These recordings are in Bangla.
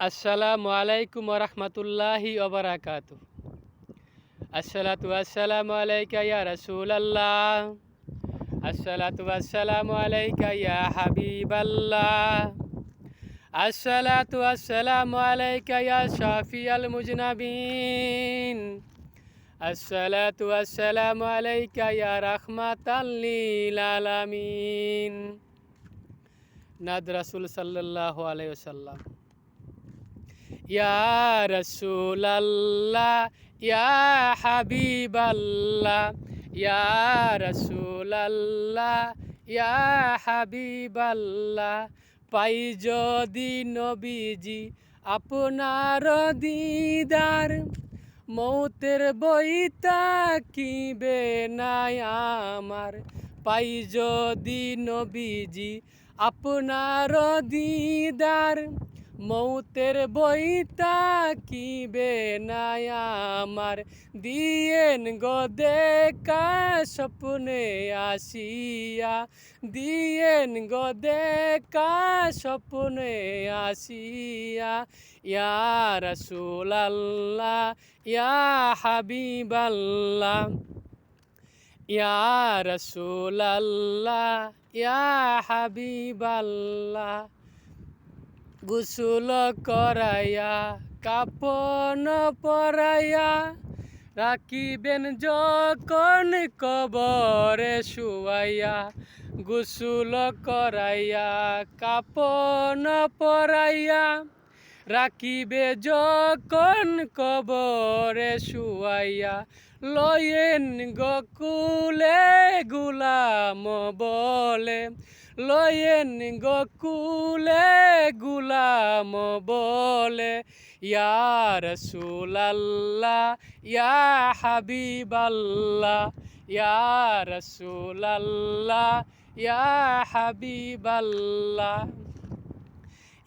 আসসালামু আলাইকুম রহমতুল্লাহি ওবরাকাত আসসালাতু আসসালামু আলাইকা ইয়া রাসূলাল্লাহ আসসালাতু আসসালামু আলাইকা ইয়া হাবিবাল্লাহ আসসালাতু আসসালামু আলাইকা ইয়া শাফিয়াল মুজনাবিন আসসালাতু আসসালামু আলাইকা ইয়া রাহমাতাল লিল আলামিন নাদ রাসূল সাল্লাল্লাহু আলাইহি ওয়াসাল্লাম ইয়া রসুলাল্লাহ ইয়া হাবিবাল্লাহ ইয়া রসুলাল্লাহ ইয়া হাবিবাল্লাহ পাই যদি নবীজি আপনার দিদার, মৌতের বইতা কিবে নাই আমার। পাই যদি নবীজি আপনার দিদার মৌতের বইতা কিবে নাই আমার। দিয়েন গো দেখা স্বপ্নে আসিয়া। দিয়েন গো দেখা স্বপ্নে আসিয়া। ইয়া রসুলাল্লাহ, ইয়া হাবিবাল্লাহ, ইয়া রসুলাল্লাহ, ইয়া হাবিবাল্লাহ। গুসুল করাইয়া, কাপন পরাইয়া রাখিবেন যখন কবরে শুয়াইয়া। গুসুল করাইয়া, কাপন পরাইয়া রাখিবে যখন কবরে শুয়াইয়া। লয়েন গকুলে গুলাম বলে লয়েন গকুলে গুলাম বলে ইয়া রসুলাল্লাহ ইয়া হাবিবাল্লাহ ইয়া রসুলাল্লাহ ইয়া হাবিবাল্লাহ।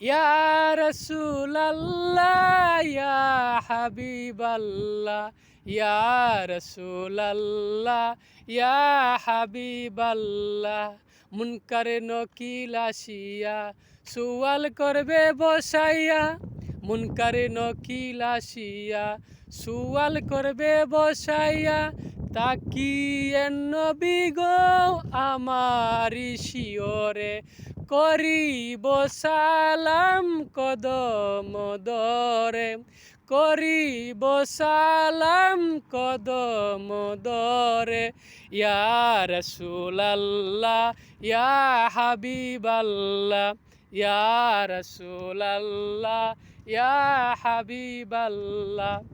ইয়া রসুলাল্লাহ, ইয়া হাবিবাল্লাহ, ইয়া রসুলাল্লাহ, ইয়া হাবিবাল্লাহ, মুনকারে নকিল আসিয়া, সুয়াল করবে বসাইয়া, মুনকারে নকিল আসিয়া, সুয়াল করবে বসাইয়া, তাকিয়ে নবী গো আমারি শিওরে করিব সালাম কদম দরে, করিব সালাম কদম দরে, ইয়া রসুলাল্লাহ, ইয়া হাবিবাল্লাহ, ইয়া রসুলাল্লাহ, ইয়া হাবিবাল্লাহ।